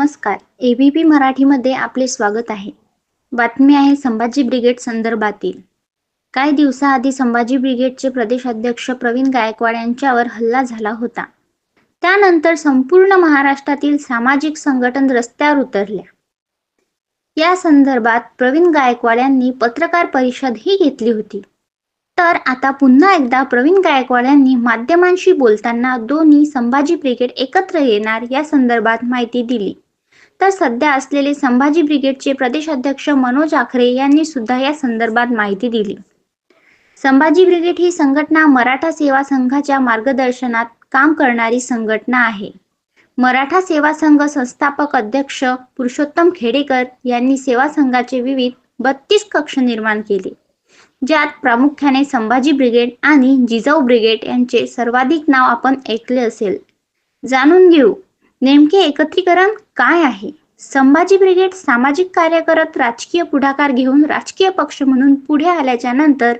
नमस्कार. एबीपी मराठीमध्ये आपले स्वागत आहे. बातमी आहे संभाजी ब्रिगेड संदर्भातील. काही दिवसाआधी संभाजी ब्रिगेडचे प्रदेशाध्यक्ष प्रवीण गायकवाड यांच्यावर हल्ला झाला होता. त्यानंतर संपूर्ण महाराष्ट्रातील सामाजिक संघटन रस्त्यावर उतरल्या. या संदर्भात प्रवीण गायकवाड यांनी पत्रकार परिषद ही घेतली होती. तर आता पुन्हा एकदा प्रवीण गायकवाड यांनी माध्यमांशी बोलताना दोन्ही संभाजी ब्रिगेड एकत्र येणार या संदर्भात माहिती दिली. तर सध्या असलेले संभाजी ब्रिगेडचे प्रदेशाध्यक्ष मनोज आखरे यांनी सुद्धा या संदर्भात माहिती दिली. संभाजी ब्रिगेड ही संघटना मराठा सेवा संघाच्या मार्गदर्शनात काम करणारी संघटना आहे. मराठा सेवा संघ संस्थापक अध्यक्ष पुरुषोत्तम खेडेकर यांनी सेवा संघाचे विविध बत्तीस कक्ष निर्माण केले ज्यात प्रामुख्याने संभाजी ब्रिगेड आणि जिजाऊ ब्रिगेड यांचे सर्वाधिक नाव आपण ऐकले असेल. जाणून घेऊ. नेमके एकत्रीकरण काय आहे? संभाजी ब्रिगेड सामाजिक कार्य करत राजकीय पुढाकार घेऊन राजकीय पक्ष म्हणून पुढे आल्याच्यानंतर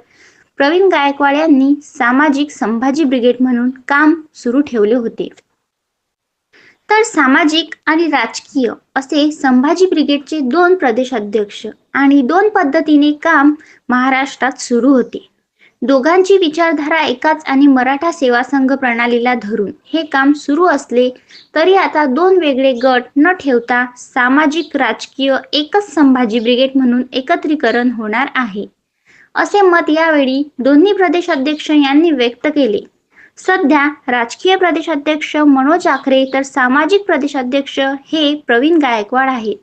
प्रवीण गायकवाड यांनी सामाजिक संभाजी ब्रिगेड म्हणून काम सुरू ठेवले होते. तर सामाजिक आणि राजकीय असे संभाजी ब्रिगेडचे दोन प्रदेशाध्यक्ष आणि दोन पद्धतीने काम महाराष्ट्रात सुरू होते. दोघांची विचारधारा एकाच आणि मराठा सेवा संघ प्रणालीला धरून हे काम सुरू असले तरी आता दोन वेगळे गट न ठेवता सामाजिक राजकीय एकच संभाजी ब्रिगेड म्हणून एकत्रीकरण होणार आहे. असे मत यावेळी दोन्ही प्रदेशाध्यक्ष यांनी व्यक्त केले. सध्या राजकीय प्रदेशाध्यक्ष मनोज आखरे तर सामाजिक प्रदेशाध्यक्ष हे प्रवीण गायकवाड आहेत.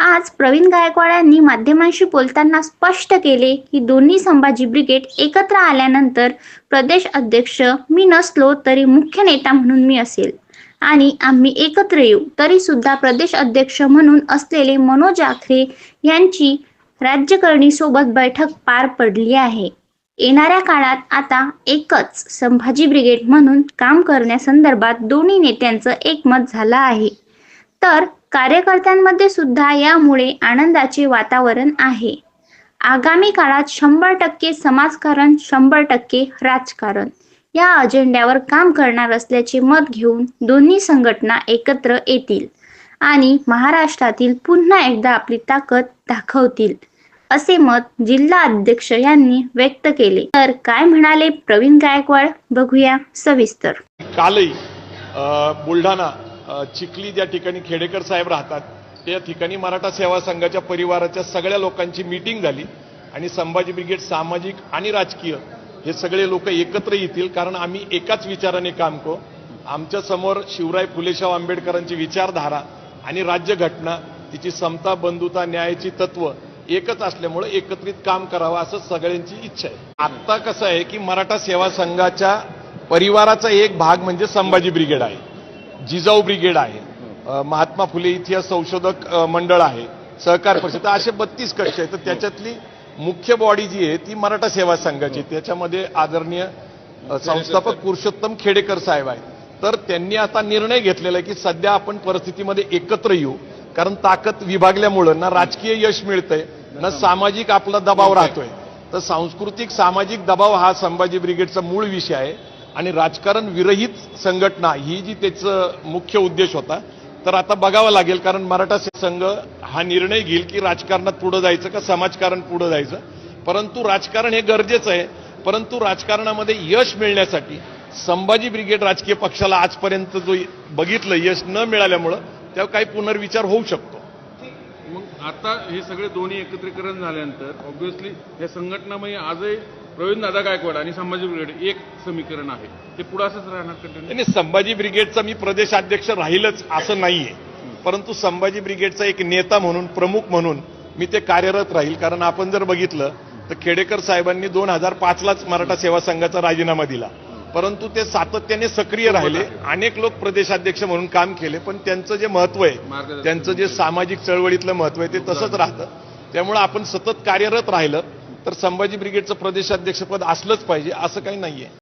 आज प्रवीण गायकवाड यांनी माध्यमांशी बोलताना स्पष्ट केले की दोन्ही संभाजी ब्रिगेड एकत्र आल्यानंतर प्रदेश अध्यक्ष मी नसलो तरी मुख्य नेता म्हणून मी असेल. आणि आम्ही एकत्र येऊ तरी सुद्धा प्रदेश अध्यक्ष म्हणून असलेले मनोज आखरे यांची राज्यकारिणीसोबत बैठक पार पडली आहे. येणाऱ्या काळात आता एकच संभाजी ब्रिगेड म्हणून काम करण्यासंदर्भात दोन्ही नेत्यांचं एकमत झालं आहे. तर कार्यकर्त्यांमध्ये सुद्धा यामुळे आनंदाचे वातावरण आहे. आगामी काळात शंभर टक्के समाजकारण शंभर टक्के राजकारण या अजेंड्यावर काम करणार असल्याचे मत घेऊन दोन्ही संघटना एकत्र येतील आणि महाराष्ट्रातील पुन्हा एकदा आपली ताकद दाखवतील असे मत जिल्हा अध्यक्ष यांनी व्यक्त केले. तर काय म्हणाले प्रवीण गायकवाड? बघूया सविस्तर. कालही बुलढाणा चिखली ज्या ठिकाणी खेडेकर साहेब राहतात त्या ठिकाणी मराठा सेवा संघाच्या परिवाराच्या सगळ्या लोकांची मीटिंग झाली आणि संभाजी ब्रिगेड सामाजिक आणि राजकीय हे सगळे लोक एकत्र येतील. कारण आम्ही एकाच विचाराने काम करू. आमच्यासमोर शिवराय फुलेशाव आंबेडकरांची विचारधारा आणि राज्यघटना तिची समता बंधुता न्यायाची तत्व एकच असल्यामुळे एकत्रित काम करावं असं सगळ्यांची इच्छा आहे. आत्ता कसं आहे की मराठा सेवा संघाच्या परिवाराचा एक भाग म्हणजे संभाजी ब्रिगेड आहे. जिजाऊ ब्रिगेड आहे. महात्मा फुले इतिहास संशोधक मंडळ आहे सहकार परिषद असे बत्तीस कक्ष आहेत. तर त्याच्यातली मुख्य बॉडी जी आहे ती मराठा सेवा संघाची त्याच्यामध्ये आदरणीय संस्थापक पुरुषोत्तम खेडेकर साहेब आहेत. तर त्यांनी आता निर्णय घेतलेला आहे की सध्या आपण परिस्थितीमध्ये एकत्र येऊ. कारण ताकद विभागल्यामुळं ना राजकीय यश मिळतंय ना सामाजिक आपला दबाव राहतोय. तर सांस्कृतिक सामाजिक दबाव हा संभाजी ब्रिगेडचा मूळ विषय आहे. आणि राजकारण विरहित संघटना ही जी त्याचं मुख्य उद्देश होता तर आता बघावं लागेल कारण मराठा संघ हा निर्णय घेईल की राजकारणात पुढे जायचं का समाजकारण पुढे जायचं. परंतु राजकारण हे गरजेचं आहे परंतु राजकारणामध्ये यश मिळण्यासाठी संभाजी ब्रिगेड राजकीय पक्षाला आजपर्यंत जो बघितलं यश न मिळाल्यामुळं त्यावर काही पुनर्विचार होऊ शकतो. मग आता हे सगळे दोन्ही एकत्रीकरण झाल्यानंतर ऑब्व्हियसली या संघटनामध्ये आजही प्रवीण दादा गायकवाड आणि संभाजी ब्रिगेड एक समीकरण आहे. ते पुढे असंच राहणार कंटिन्यू आणि संभाजी ब्रिगेडचा मी प्रदेशाध्यक्ष राहीलच असं नाहीये. परंतु संभाजी ब्रिगेडचा एक नेता म्हणून प्रमुख म्हणून मी ते कार्यरत राहील. कारण आपण जर बघितलं तर खेडेकर साहेबांनी दोन हजार पाचलाच मराठा सेवा संघाचा राजीनामा दिला. परंतु ते सातत्याने सक्रिय राहिले. अनेक लोक प्रदेशाध्यक्ष म्हणून काम केले पण त्यांचं जे महत्त्व आहे. त्यांचं जे सामाजिक चळवळीतलं महत्त्व आहे ते तसंच राहतं. त्यामुळे आपण सतत कार्यरत राहिलं. तर संभाजी ब्रिगेडचं प्रदेशाध्यक्षपद असलंच पाहिजे असं काही नाहीये.